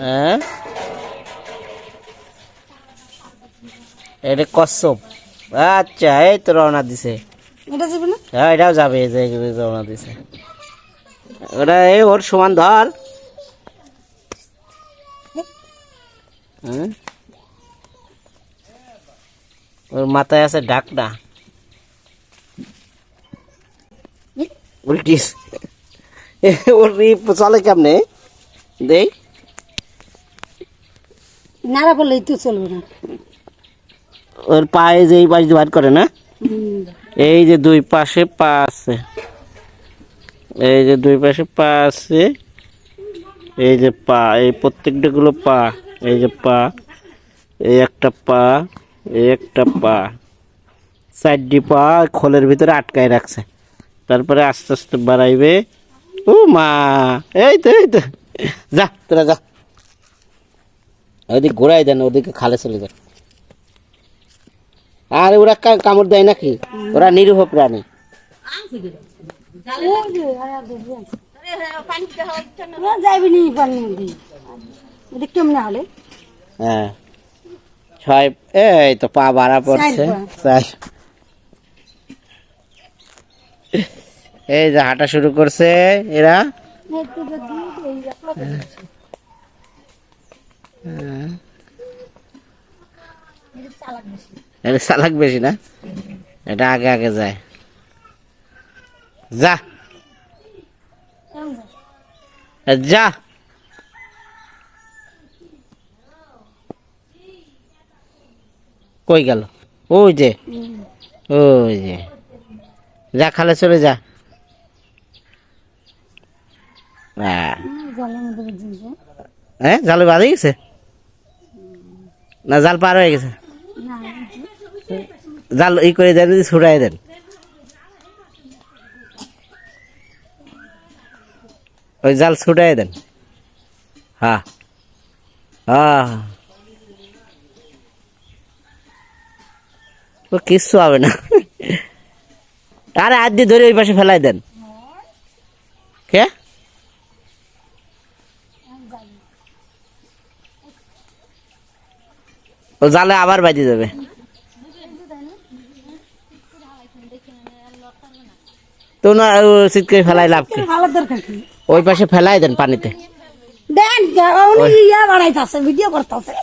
হ্যাঁ? এটা কচ্ছপ। আচ্ছা এই তো রওনা দিছে। এটা যাবে না? হ্যাঁ এটাও যাবে এই যে রওনা দিছে। ওটা এই ওর সমান ধর। হুম? ওর মাথায় আছে ডাকনা। উল্টিস। ওর চলে কেমনে? দেই নাড়া পড়লেই তো চলবে না। ওর পায়ে যে এই পাশ দিয়ে করে না? এই যে দুই পাশে পা আছে। এই যে দুই পাশে পা আছে। এই যে পা এই প্রত্যেকটা গুলো পা এই যে পা এই একটা পা এই একটা পা। চারটি পা খোলের ভিতরে আটকায় রাখছে। তারপরে আস্তে আস্তে বাড়াইবে। ও মা এই তো এই তো। যা তোরা যা। ওদিকে ঘোরাই দেন ওদিকে খালে চলে যান। আর ওরা কামড় দেয় নাকি? ওরা নিরীহ প্রাণী। হ্যাঁ। ছয় এই তো পা বাড়া পড়ছে। এই যে হাঁটা শুরু করছে এরা একটু যদি এই একলা এটা চালাক বেশি এটা চালাক বেশি না? এটা আগে আগে যায়। যা। যা। কই গেল? ওই যে। ওই যে। যা খালে চলে যা। হ্যাঁ। জলের হ্যাঁ জাল বাঁধে গেছে? না জাল পার হয়ে গেছে? জাল ই করে দেন যদি ছুটাই দেন। ওই জাল ছুটাই দেন। হ্যাঁ হ্যাঁ ও, কিচ্ছু হবে না। আরে, হাত দিয়ে ধরে ওই পাশে ফেলাই দেন। কে? ও, জালে আবার বাজি যাবে তো না ও ফেলাই লাভ কি? ওই পাশে ফেলাই দেন পানিতে। দেন ইয়া ভিডিও করতেছে।